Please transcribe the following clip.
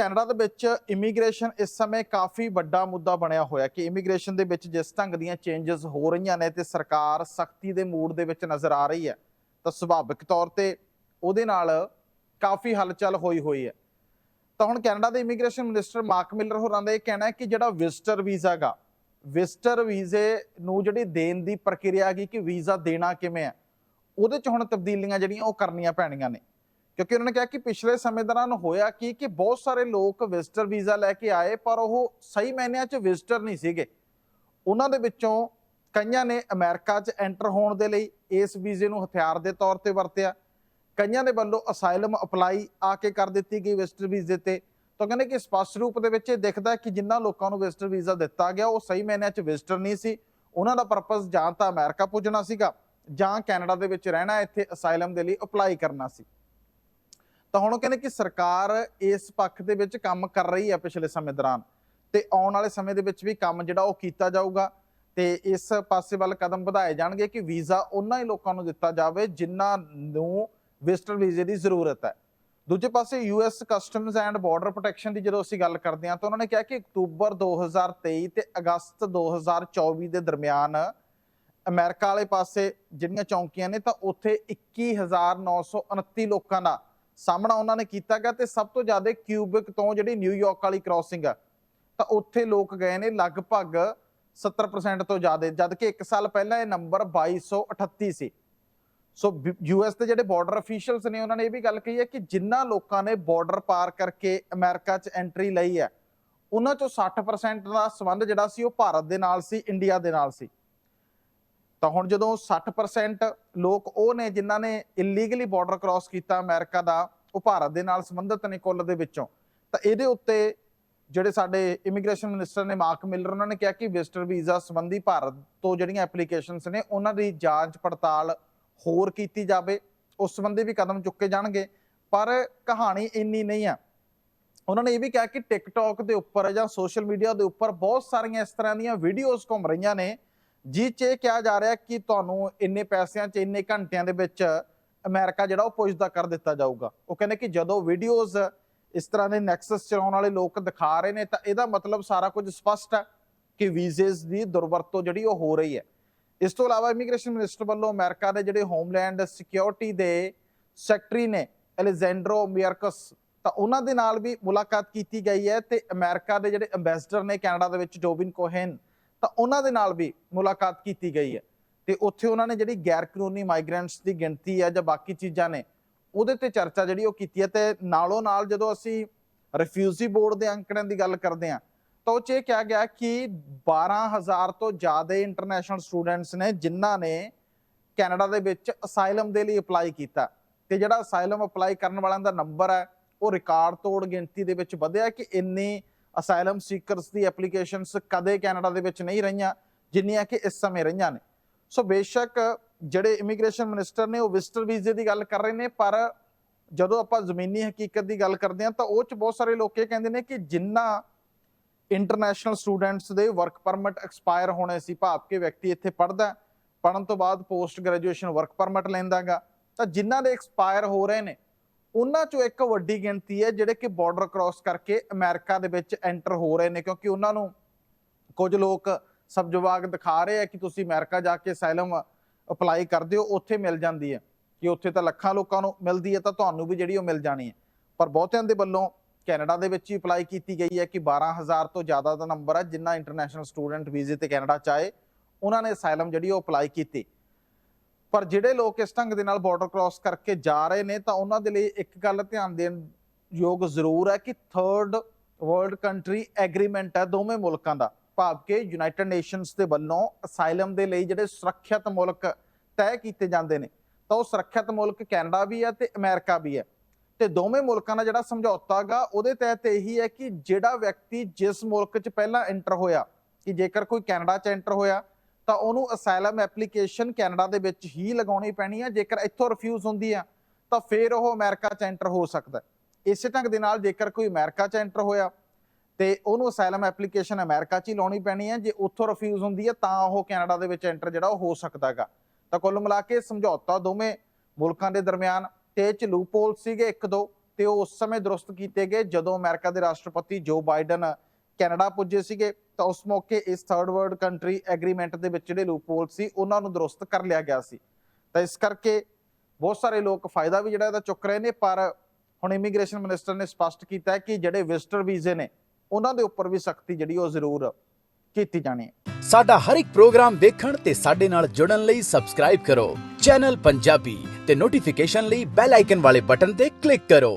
Canada ਦੇ ਵਿੱਚ immigration ਇਸ ਸਮੇਂ ਕਾਫੀ ਵੱਡਾ ਮੁੱਦਾ ਬਣਿਆ ਹੋਇਆ ਕਿ ਇਮੀਗ੍ਰੇਸ਼ਨ ਦੇ ਵਿੱਚ ਜਿਸ ਢੰਗ ਦੀਆਂ ਚੇਂਜਸ ਹੋ ਰਹੀਆਂ ਨੇ ਤੇ ਸਰਕਾਰ ਸਖਤੀ ਦੇ ਮੂਡ ਦੇ ਵਿੱਚ ਨਜ਼ਰ ਆ ਰਹੀ ਹੈ, ਤਾਂ ਸੁਭਾਵਿਕ ਤੌਰ ਤੇ ਉਹਦੇ ਨਾਲ ਕਾਫੀ ਹਲਚਲ ਹੋਈ ਹੋਈ ਹੈ। ਤਾਂ ਹੁਣ ਕੈਨੇਡਾ ਦੇ ਇਮੀਗ੍ਰੇਸ਼ਨ ਮਿਨਿਸਟਰ ਮਾਰਕ ਮਿਲਰ ਹੋਰਾਂ ਦਾ ਇਹ ਕਹਿਣਾ ਹੈ ਕਿ ਜਿਹੜਾ ਵਿਜ਼ਟਰ ਵੀਜ਼ਾ ਗਾ ਵਿਜ਼ਟਰ ਵੀਜ਼ੇ ਨੂੰ ਜਿਹੜੀ ਦੇਣ ਦੀ ਪ੍ਰਕਿਰਿਆ ਹੈਗੀ ਕਿ ਵੀਜ਼ਾ ਦੇਣਾ ਕਿਵੇਂ ਹੈ, ਉਹਦੇ ਚ ਹੁਣ ਤਬਦੀਲੀਆਂ ਜਿਹੜੀਆਂ ਉਹ ਕਰਨੀਆਂ ਪੈਣੀਆਂ ਨੇ। ਕਿਉਂਕਿ ਉਹਨਾਂ ਨੇ ਕਿਹਾ ਕਿ ਪਿਛਲੇ ਸਮੇਂ ਦੌਰਾਨ ਹੋਇਆ ਕੀ ਕਿ ਬਹੁਤ ਸਾਰੇ ਲੋਕ ਵਿਜ਼ਟਰ ਵੀਜ਼ਾ ਲੈ ਕੇ ਆਏ, ਪਰ ਉਹ ਸਹੀ ਮਾਇਨਿਆਂ 'ਚ ਵਿਜ਼ਟਰ ਨਹੀਂ ਸੀਗੇ। ਉਹਨਾਂ ਦੇ ਵਿੱਚੋਂ ਕਈਆਂ ਨੇ ਅਮਰੀਕਾ 'ਚ ਐਂਟਰ ਹੋਣ ਦੇ ਲਈ ਇਸ ਵੀਜ਼ੇ ਨੂੰ ਹਥਿਆਰ ਦੇ ਤੌਰ ਤੇ ਵਰਤਿਆ। ਕਈਆਂ ਦੇ ਵੱਲੋਂ ਅਸਾਈਲਮ ਅਪਲਾਈ ਆ ਕੇ ਕਰ ਦਿੱਤੀ ਗਈ ਵਿਜ਼ਟਰ ਵੀਜ਼ੇ ਤੇ। ਤਾਂ ਕਹਿੰਦੇ ਕਿ ਸਪਸ਼ਟ ਰੂਪ ਦੇ ਵਿੱਚ ਇਹ ਦਿਖਦਾ ਕਿ ਜਿਨ੍ਹਾਂ ਲੋਕਾਂ ਨੂੰ ਵਿਜ਼ਟਰ ਵੀਜ਼ਾ ਦਿੱਤਾ ਗਿਆ, ਉਹ ਸਹੀ ਮਾਇਨਿਆਂ 'ਚ ਵਿਜ਼ਟਰ ਨਹੀਂ ਸੀ। ਉਹਨਾਂ ਦਾ ਪਰਪਸ ਜਾਂ ਤਾਂ ਅਮਰੀਕਾ ਪੁੱਜਣਾ ਸੀਗਾ ਜਾਂ ਕੈਨੇਡਾ ਦੇ ਵਿੱਚ ਰਹਿਣਾ, ਇੱਥੇ ਅਸਾਈਲਮ ਦੇ ਲਈ ਅਪਲਾਈ ਕਰਨਾ ਸੀ। ਤਾਂ ਹੁਣ ਉਹ ਕਹਿੰਦੇ ਕਿ ਸਰਕਾਰ ਇਸ ਪੱਖ ਦੇ ਵਿੱਚ ਕੰਮ ਕਰ ਰਹੀ ਹੈ ਪਿਛਲੇ ਸਮੇਂ ਦੌਰਾਨ ਤੇ ਆਉਣ ਵਾਲੇ ਸਮੇਂ ਦੇ ਵਿੱਚ ਵੀ ਕੰਮ ਜਿਹੜਾ ਉਹ ਕੀਤਾ ਜਾਊਗਾ ਤੇ ਇਸ ਪਾਸੇ ਵੱਲ ਕਦਮ ਵਧਾਏ ਜਾਣਗੇ ਕਿ ਵੀਜ਼ਾ ਉਹਨਾਂ ਹੀ ਲੋਕਾਂ ਨੂੰ ਦਿੱਤਾ ਜਾਵੇ ਜਿਨ੍ਹਾਂ ਨੂੰ ਵਿਜ਼ਟਰ ਵੀਜ਼ੇ ਦੀ ਜ਼ਰੂਰਤ ਹੈ। ਦੂਜੇ ਪਾਸੇ US customs and border protection ਦੀ ਜਦੋਂ ਅਸੀਂ ਗੱਲ ਕਰਦੇ ਹਾਂ ਤਾਂ ਉਹਨਾਂ ਨੇ ਕਿਹਾ ਕਿ ਅਕਤੂਬਰ 2023 ਤੇ ਅਗਸਤ 2024 ਦੇ ਦਰਮਿਆਨ ਅਮਰੀਕਾ ਵਾਲੇ ਪਾਸੇ ਜਿਹੜੀਆਂ ਚੌਂਕੀਆਂ ਨੇ ਤਾਂ ਉੱਥੇ 21929 ਲੋਕਾਂ ਦਾ ਸਾਹਮਣਾ ਉਹਨਾਂ ਨੇ ਕੀਤਾ ਗਿਆ ਤੇ ਸਭ ਤੋਂ ਜ਼ਿਆਦਾ ਕਿਊਬਿਕ ਤੋਂ ਜਿਹੜੀ ਨਿਊਯਾਰਕ ਵਾਲੀ ਕ੍ਰਾਸਿੰਗ ਆ, ਤਾਂ ਉੱਥੇ ਲੋਕ ਗਏ ਨੇ ਲਗਭਗ 70% ਤੋਂ ਜ਼ਿਆਦਾ, ਜਦ ਕਿ 1 ਸਾਲ ਪਹਿਲਾਂ ਇਹ ਨੰਬਰ 2238 ਸੀ ਸੋ। ਯੂਐਸ ਦੇ ਜਿਹੜੇ ਬਾਰਡਰ ਅਫੀਸ਼ੀਅਲਸ ਨੇ ਉਹਨਾਂ ਨੇ ਇਹ ਵੀ ਗੱਲ ਕਹੀ ਹੈ ਕਿ ਜਿਨ੍ਹਾਂ ਲੋਕਾਂ ਨੇ ਬਾਰਡਰ ਪਾਰ ਕਰਕੇ ਅਮਰੀਕਾ 'ਚ ਐਂਟਰੀ ਲਈ ਹੈ, ਉਹਨਾਂ ਚੋਂ 60% ਦਾ ਸੰਬੰਧ ਜਿਹੜਾ ਸੀ ਉਹ ਭਾਰਤ ਦੇ ਨਾਲ ਸੀ ਇੰਡੀਆ ਦੇ ਨਾਲ ਸੀ। ਤਾਂ ਹੁਣ ਜਦੋਂ 60% ਲੋਕ ਉਹ ਨੇ ਜਿਨ੍ਹਾਂ ਨੇ ਇਲੀਗਲੀ ਬਾਰਡਰ ਕ੍ਰਾਸ ਕੀਤਾ ਅਮਰੀਕਾ ਦਾ, ਉਹ ਭਾਰਤ ਦੇ ਨਾਲ ਸੰਬੰਧਿਤ ਨੇ ਕੁੱਲ ਦੇ ਵਿੱਚੋਂ, ਤਾਂ ਇਹਦੇ ਉੱਤੇ ਜਿਹੜੇ ਸਾਡੇ ਇਮੀਗ੍ਰੇਸ਼ਨ ਮਿਨਿਸਟਰ ਨੇ ਮਾਰਕ ਮਿਲਰ, ਉਹਨਾਂ ਨੇ ਕਿਹਾ ਕਿ ਵਿਜ਼ਟਰ ਵੀਜ਼ਾ ਸੰਬੰਧੀ ਭਾਰਤ ਤੋਂ ਜਿਹੜੀਆਂ ਐਪਲੀਕੇਸ਼ਨਸ ਨੇ, ਉਹਨਾਂ ਦੀ ਜਾਂਚ ਪੜਤਾਲ ਹੋਰ ਕੀਤੀ ਜਾਵੇ, ਉਸ ਸੰਬੰਧੀ ਵੀ ਕਦਮ ਚੁੱਕੇ ਜਾਣਗੇ। ਪਰ ਕਹਾਣੀ ਇੰਨੀ ਨਹੀਂ ਆ। ਉਹਨਾਂ ਨੇ ਇਹ ਵੀ ਕਿਹਾ ਕਿ ਟਿਕਟੌਕ ਦੇ ਉੱਪਰ ਜਾਂ ਸੋਸ਼ਲ ਮੀਡੀਆ ਦੇ ਉੱਪਰ ਬਹੁਤ ਸਾਰੀਆਂ ਇਸ ਤਰ੍ਹਾਂ ਦੀਆਂ ਵੀਡੀਓਜ਼ ਘੁੰਮ ਰਹੀਆਂ ਨੇ ਜਿਸ 'ਚ ਇਹ ਕਿਹਾ ਜਾ ਰਿਹਾ ਕਿ ਤੁਹਾਨੂੰ ਇੰਨੇ ਪੈਸਿਆਂ 'ਚ, ਇੰਨੇ ਘੰਟਿਆਂ ਦੇ ਵਿੱਚ ਅਮਰੀਕਾ ਜਿਹੜਾ ਉਹ ਪੁੱਜਦਾ ਕਰ ਦਿੱਤਾ ਜਾਊਗਾ। ਉਹ ਕਹਿੰਦੇ ਕਿ ਜਦੋਂ ਵੀਡੀਓਜ਼ ਇਸ ਤਰ੍ਹਾਂ ਦੇ ਨੈਕਸਸ ਚਲਾਉਣ ਵਾਲੇ ਲੋਕ ਦਿਖਾ ਰਹੇ ਨੇ, ਤਾਂ ਇਹਦਾ ਮਤਲਬ ਸਾਰਾ ਕੁਝ ਸਪਸ਼ਟ ਹੈ ਕਿ ਵੀਜ਼ੇਸ ਦੀ ਦੁਰਵਰਤੋਂ ਜਿਹੜੀ ਉਹ ਹੋ ਰਹੀ ਹੈ। ਇਸ ਤੋਂ ਇਲਾਵਾ ਇਮੀਗ੍ਰੇਸ਼ਨ ਮਿਨਿਸਟਰ ਵੱਲੋਂ ਅਮਰੀਕਾ ਦੇ ਜਿਹੜੇ ਹੋਮਲੈਂਡ ਸਿਕਿਉਰਿਟੀ ਦੇ ਸੈਕਟਰੀ ਨੇ, ਅਲੈਗਜ਼ੈਂਡਰੋ ਮਿਅਰਕਸ, ਤਾਂ ਉਹਨਾਂ ਦੇ ਨਾਲ ਵੀ ਮੁਲਾਕਾਤ ਕੀਤੀ ਗਈ ਹੈ ਤੇ ਅਮਰੀਕਾ ਦੇ ਜਿਹੜੇ ਐਮਬੈਸਡਰ ਨੇ ਕੈਨੇਡਾ ਦੇ ਵਿੱਚ, ਜੋਬਿਨ ਕੋਹਨ ਤਾਂ ਉਹਨਾਂ ਦੇ ਨਾਲ ਵੀ ਮੁਲਾਕਾਤ ਕੀਤੀ ਗਈ ਹੈ। ਤੇ ਉੱਥੇ ਉਹਨਾਂ ਨੇ ਜਿਹੜੀ ਗੈਰ ਕਾਨੂੰਨੀ ਮਾਈਗ੍ਰੈਂਟਸ ਦੀ ਗਿਣਤੀ ਹੈ ਜਾਂ ਬਾਕੀ ਚੀਜ਼ਾਂ ਨੇ, ਉਹਦੇ ਤੇ ਚਰਚਾ ਜਿਹੜੀ ਉਹ ਕੀਤੀ ਹੈ ਤੇ ਨਾਲੋਂ ਨਾਲ ਜਦੋਂ ਅਸੀਂ ਰਿਫਿਊਜੀ ਬੋਰਡ ਦੇ ਅੰਕੜਿਆਂ ਦੀ ਗੱਲ ਕਰਦੇ ਹਾਂ, ਤਾਂ ਉਹ 'ਚ ਇਹ ਕਿਹਾ ਗਿਆ ਕਿ 12000 ਤੋਂ ਜ਼ਿਆਦਾ ਇੰਟਰਨੈਸ਼ਨਲ ਸਟੂਡੈਂਟਸ ਨੇ ਜਿਨ੍ਹਾਂ ਨੇ ਕੈਨੇਡਾ ਦੇ ਵਿੱਚ ਅਸਾਈਲਮ ਦੇ ਲਈ ਅਪਲਾਈ ਕੀਤਾ। ਤੇ ਜਿਹੜਾ ਅਸਾਈਲਮ ਅਪਲਾਈ ਕਰਨ ਵਾਲਿਆਂ ਦਾ ਨੰਬਰ ਹੈ, ਉਹ ਰਿਕਾਰਡ ਤੋੜ ਗਿਣਤੀ ਦੇ ਵਿੱਚ ਵਧਿਆ ਕਿ ਇੰਨੀ ਅਸਾਈਲਮ ਸੀਕਰਸ ਦੀ ਐਪਲੀਕੇਸ਼ਨਸ ਕਦੇ ਕੈਨੇਡਾ ਦੇ ਵਿੱਚ ਨਹੀਂ ਰਹੀਆਂ, ਜਿੰਨੀਆਂ ਕਿ ਇਸ ਸਮੇਂ ਰਹੀਆਂ ਨੇ। ਸੋ ਬੇਸ਼ੱਕ ਜਿਹੜੇ ਇਮੀਗ੍ਰੇਸ਼ਨ ਮਿਨਿਸਟਰ ਨੇ, ਉਹ ਵਿਜ਼ਟਰ ਵੀਜ਼ੇ ਦੀ ਗੱਲ ਕਰ ਰਹੇ ਨੇ, ਪਰ ਜਦੋਂ ਆਪਾਂ ਜ਼ਮੀਨੀ ਹਕੀਕਤ ਦੀ ਗੱਲ ਕਰਦੇ ਹਾਂ ਤਾਂ ਉਹ ਚ ਬਹੁਤ ਸਾਰੇ ਲੋਕ ਇਹ ਕਹਿੰਦੇ ਨੇ ਕਿ ਜਿੰਨਾ ਇੰਟਰਨੈਸ਼ਨਲ ਸਟੂਡੈਂਟਸ ਦੇ ਵਰਕ ਪਰਮਿਟ ਐਕਸਪਾਇਰ ਹੋਣੇ ਸੀ, ਭਾਵ ਕਿ ਵਿਅਕਤੀ ਇੱਥੇ ਪੜ੍ਹਦਾ ਪੜਨ ਤੋਂ ਬਾਅਦ ਪੋਸਟ ਗ੍ਰੈਜੂਏਸ਼ਨ ਵਰਕ ਪਰਮਿਟ ਲੈਂਦਾਗਾ ਤਾਂ ਜਿਨ੍ਹਾਂ ਦੇ ਐਕਸਪਾਇਰ ਹੋ ਰਹੇ ਨੇ ਉਹਨਾਂ ਚੋਂ ਇੱਕ ਵੱਡੀ ਗਿਣਤੀ ਹੈ ਜਿਹੜੇ ਕਿ ਬਾਰਡਰ ਕ੍ਰਾਸ ਕਰਕੇ ਅਮਰੀਕਾ ਦੇ ਵਿੱਚ ਐਂਟਰ ਹੋ ਰਹੇ ਨੇ, ਕਿਉਂਕਿ ਉਹਨਾਂ ਨੂੰ ਕੁਝ ਲੋਕ ਸਬ ਵਿਭਾਗ ਦਿਖਾ ਰਹੇ ਆ ਕਿ ਤੁਸੀਂ ਅਮਰੀਕਾ ਜਾ ਕੇ ਅਸਾਈਲਮ ਅਪਲਾਈ ਕਰਦੇ ਹੋ, ਉੱਥੇ ਮਿਲ ਜਾਂਦੀ ਹੈ। ਕਿ ਉੱਥੇ ਤਾਂ ਲੱਖਾਂ ਲੋਕਾਂ ਨੂੰ ਮਿਲਦੀ ਹੈ, ਤਾਂ ਤੁਹਾਨੂੰ ਵੀ ਜਿਹੜੀ ਉਹ ਮਿਲ ਜਾਣੀ ਹੈ। ਪਰ ਬਹੁਤਿਆਂ ਦੇ ਵੱਲੋਂ ਕੈਨੇਡਾ ਦੇ ਵਿੱਚ ਹੀ ਅਪਲਾਈ ਕੀਤੀ ਗਈ ਹੈ ਕਿ 12000 ਤੋਂ ਜ਼ਿਆਦਾ ਦਾ ਨੰਬਰ ਹੈ ਜਿੰਨਾ ਇੰਟਰਨੈਸ਼ਨਲ ਸਟੂਡੈਂਟ ਵੀਜ਼ੇ ਤੇ ਕੈਨੇਡਾ ਚਾਹੇ ਉਹਨਾਂ ਨੇ ਅਸਾਈਲਮ ਜਿਹੜੀ ਉਹ ਅਪਲਾਈ ਕੀਤੀ। ਪਰ ਜਿਹੜੇ ਲੋਕ ਇਸ ਢੰਗ ਦੇ ਨਾਲ ਬਾਰਡਰ ਕ੍ਰਾਸ ਕਰਕੇ ਜਾ ਰਹੇ ਨੇ, ਤਾਂ ਉਹਨਾਂ ਦੇ ਲਈ ਇੱਕ ਗੱਲ ਧਿਆਨ ਦੇਣ ਯੋਗ ਜ਼ਰੂਰ ਹੈ ਕਿ ਥਰਡ ਵਰਲਡ ਕੰਟਰੀ ਐਗਰੀਮੈਂਟ ਹੈ ਦੋਵੇਂ ਮੁਲਕਾਂ ਦਾ। ਭਾਵ ਕਿ ਯੂਨਾਈਟਿਡ ਨੇਸ਼ਨਸ ਦੇ ਵੱਲੋਂ ਅਸਾਈਲਮ ਦੇ ਲਈ ਜਿਹੜੇ ਸੁਰੱਖਿਅਤ ਮੁਲਕ ਤੈਅ ਕੀਤੇ ਜਾਂਦੇ ਨੇ, ਤਾਂ ਉਹ ਸੁਰੱਖਿਅਤ ਮੁਲਕ ਕੈਨੇਡਾ ਵੀ ਹੈ ਤੇ ਅਮਰੀਕਾ ਵੀ ਹੈ। ਤੇ ਦੋਵੇਂ ਮੁਲਕਾਂ ਦਾ ਜਿਹੜਾ ਸਮਝੌਤਾ ਗਾ, ਉਹਦੇ ਤਹਿਤ ਇਹੀ ਹੈ ਕਿ ਜਿਹੜਾ ਵਿਅਕਤੀ ਜਿਸ ਮੁਲਕ 'ਚ ਪਹਿਲਾਂ ਐਂਟਰ ਹੋਇਆ, ਕਿ ਜੇਕਰ ਕੋਈ ਕੈਨੇਡਾ 'ਚ ਐਂਟਰ ਹੋਇਆ ਤਾਂ ਉਹਨੂੰ ਅਸਾਈਲਮ ਐਪਲੀਕੇਸ਼ਨ ਕੈਨੇਡਾ ਦੇ ਵਿੱਚ ਹੀ ਲਗਾਉਣੀ ਪੈਣੀ ਹੈ ਜੇਕਰ ਇੱਥੋਂ ਰਿਫਿਊਜ਼ ਹੁੰਦੀ ਆ, ਤਾਂ ਫਿਰ ਉਹ ਅਮਰੀਕਾ 'ਚ ਐਂਟਰ ਹੋ ਸਕਦਾ ਇਸੇ ਢੰਗ ਦੇ ਨਾਲ ਜੇਕਰ ਕੋਈ ਅਮਰੀਕਾ 'ਚ ਐਂਟਰ ਹੋਇਆ, ਤੇ ਉਹਨੂੰ ਅਸਾਈਲਮ ਐਪਲੀਕੇਸ਼ਨ ਅਮਰੀਕਾ 'ਚ ਹੀ ਲਾਉਣੀ ਪੈਣੀ ਹੈ ਜੇ ਉੱਥੋਂ ਰਿਫਿਊਜ਼ ਹੁੰਦੀ ਹੈ ਤਾਂ ਉਹ ਕੈਨੇਡਾ ਦੇ ਵਿੱਚ ਐਂਟਰ ਜਿਹੜਾ ਉਹ ਹੋ ਸਕਦਾ ਹੈਗਾ। ਤਾਂ ਕੁੱਲ ਮਿਲਾ ਕੇ ਸਮਝੌਤਾ ਦੋਵੇਂ ਮੁਲਕਾਂ ਦੇ ਦਰਮਿਆਨ ਤੇ ਇਹ 'ਚ ਲੂਪਹੋਲ ਸੀਗੇ ਇੱਕ ਦੋ, ਤੇ ਉਹ ਉਸ ਸਮੇਂ ਦਰੁਸਤ ਕੀਤੇ ਗਏ ਜਦੋਂ ਅਮਰੀਕਾ ਦੇ ਰਾਸ਼ਟਰਪਤੀ ਜੋ ਬਾਈਡਨ ਕੈਨੇਡਾ ਪੁੱਜੇ ਸੀਗੇ, ਤਾਂ ਉਸ ਮੌਕੇ ਇਸ ਥਰਡ ਵਰਲਡ ਕੰਟਰੀ ਐਗਰੀਮੈਂਟ ਦੇ ਵਿੱਚ ਜਿਹੜੇ ਲੂਪਹੋਲ ਸੀ, ਉਹਨਾਂ ਨੂੰ ਦਰੁਸਤ ਕਰ ਲਿਆ ਗਿਆ ਸੀ। ਤਾਂ ਇਸ ਕਰਕੇ ਬਹੁਤ ਸਾਰੇ ਲੋਕ ਫਾਇਦਾ ਵੀ ਜਿਹੜਾ ਇਹਦਾ ਚੁੱਕ ਰਹੇ ਨੇ, ਪਰ ਹੁਣ ਇਮੀਗ੍ਰੇਸ਼ਨ ਮਿਨਿਸਟਰ ਨੇ ਸਪਸ਼ਟ ਕੀਤਾ ਹੈ ਕਿ ਜਿਹੜੇ ਵਿਜ਼ਟਰ ਵੀਜ਼ੇ ਨੇ, ਉਹਨਾਂ ਦੇ ਉੱਪਰ ਵੀ ਸਖਤੀ ਜਿਹੜੀ ਉਹ ਜ਼ਰੂਰ ਕੀਤੀ ਜਾਣੀ ਹੈ। ਸਾਡਾ ਹਰ ਇੱਕ ਪ੍ਰੋਗਰਾਮ ਦੇਖਣ ਤੇ ਸਾਡੇ ਨਾਲ ਜੁੜਨ ਲਈ ਸਬਸਕ੍ਰਾਈਬ ਕਰੋ। ਚੈਨਲ ਪੰਜਾਬੀ ਤੇ ਨੋਟੀਫਿਕੇਸ਼ਨ ਲਈ ਬੈਲ ਆਈਕਨ ਵਾਲੇ ਬਟਨ ਤੇ ਕਲਿੱਕ ਕਰੋ।